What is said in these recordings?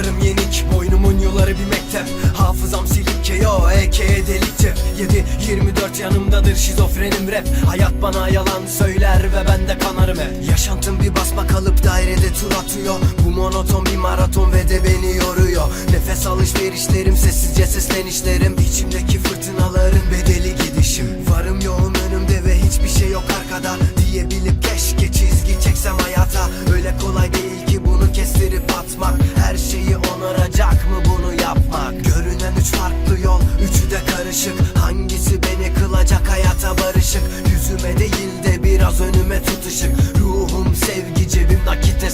Yollarım yenik boynumun yolları bir mektep. Hafızam silik KO EK'ye delik cep 7-24 yanımdadır şizofrenim rap. Hayat bana yalan söyler ve ben de kanarım hep. Yaşantım bir basma kalıp dairede tur atıyor. Bu monoton bir maraton ve de beni yoruyor. Nefes alışverişlerim sessizce seslenişlerim. İçimdeki fırtınaların bedeli gidişim. Varım yoğum önümde ve hiçbir şey yok arkada karışık. Hangisi beni kılacak hayata barışık? Yüzüme değil de biraz önüme tutuşuk. Ruhum sevgi cebim nakite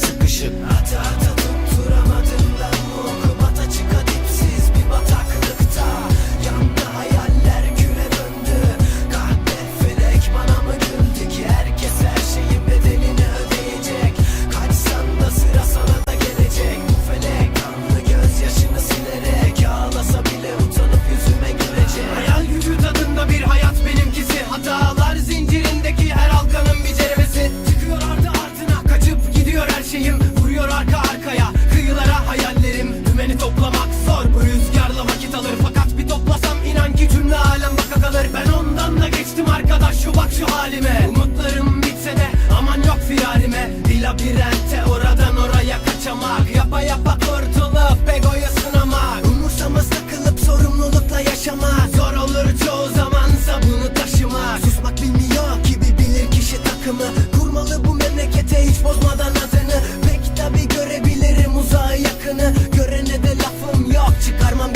bak şu halime. Umutlarım bitse de aman yok firarime. Dilabirente oradan oraya kaçamak. Yapa yapa kurtulup egoya sınamak. Umursamaz takılıp sorumlulukla yaşamak. Zor olur çoğu zamansa bunu taşımak. Susmak bilmiyor gibi bilir kişi takımı. Kurmalı bu memlekete hiç bozmadan adını. Peki tabi görebilirim uzağı yakını. Görene de lafım yok çıkarmam